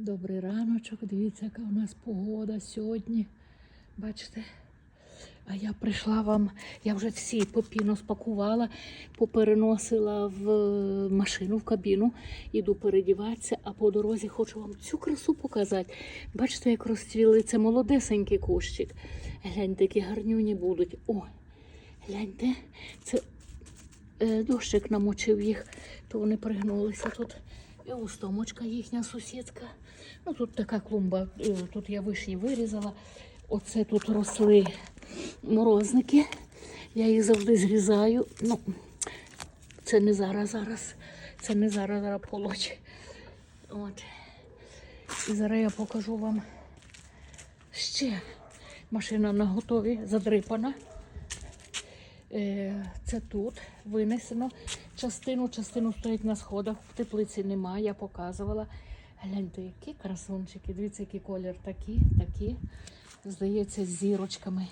Добрий раночок. Дивіться, яка у нас погода сьогодні. Бачите? А я прийшла вам, я вже всі попіно спакувала, попереносила в е, машину, в кабіну, іду передіватися, а по дорозі хочу вам цю красу показати. Бачите, як розцвіли це молодесенький кущик. Гляньте, які гарнюні будуть. О, гляньте, це е, дощик намочив їх, то вони пригнулися тут. І устомочка їхня сусідська. Ну тут така клумба, е, тут я вишні вирізала. Оце тут росли морозники. Я їх завжди зрізаю. Ну, це не зараз, зараз. Це не зараз, зараз полочь. От. І зараз я покажу вам ще. Машина на готові, задрипана. Е, Це тут винесено частину, частину стоїть на сходах, в теплиці немає, я показувала. Гляньте, які красунчики, дивіться, який колір такі, такі. Здається, з зірочками.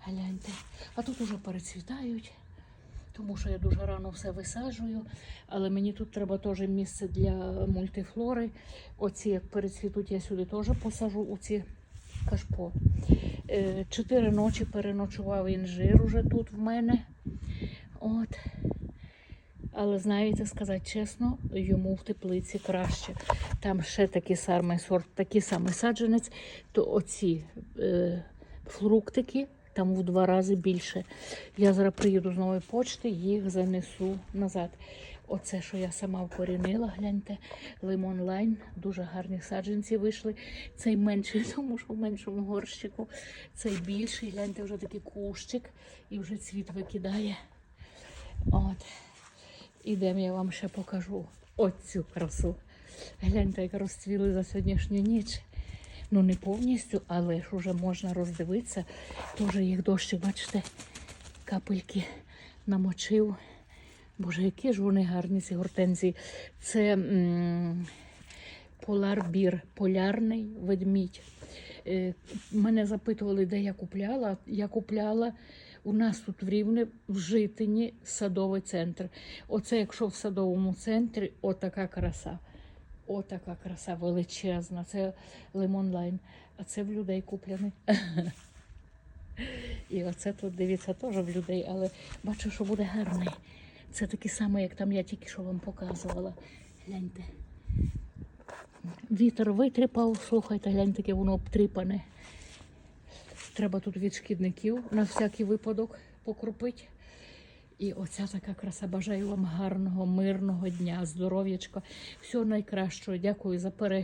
Гляньте. А тут уже перецвітають, тому що я дуже рано все висаджую. Але мені тут треба теж місце для мультифлори. Оці, як перецвітуть, я сюди теж посажу у ці кашпо. Е, Чотири ночі переночував інжир уже тут в мене. От. Але знаєте, сказати чесно, йому в теплиці краще. Там ще такий самий сорт, такий самий саджанець, то оці е, фруктики там в два рази більше. Я зараз приїду з нової почти, їх занесу назад. Оце, що я сама вкорінила, гляньте, лимон лайн, дуже гарні саджанці вийшли. Цей менший, тому що в меншому горщику. Цей більший, гляньте, вже такий кущик і вже цвіт викидає. От. Ідемо, я вам ще покажу оцю красу. Гляньте, як розцвіли за сьогоднішню ніч. Ну, не повністю, але ж уже можна роздивитися. Теж їх дощик, бачите, капельки намочив. Боже, які ж вони гарні, ці гортензії. Це м, поларбір, полярний ведмідь. Е, мене запитували, де я купляла. Я купляла у нас тут в Рівне в Житині садовий центр. Оце якщо в садовому центрі, отака краса. Отака краса величезна. Це лимон лайн. А це в людей куплений. І оце тут дивіться теж в людей, але бачу, що буде гарний. Це такий самий, як там я тільки що вам показувала. Гляньте. Вітер витріпав, слухайте, гляньте, яке воно обтріпане. Треба тут від шкідників на всякий випадок покропити. І оця така краса. Бажаю вам гарного, мирного дня, здоров'ячка, всього найкращого. Дякую за перегляд.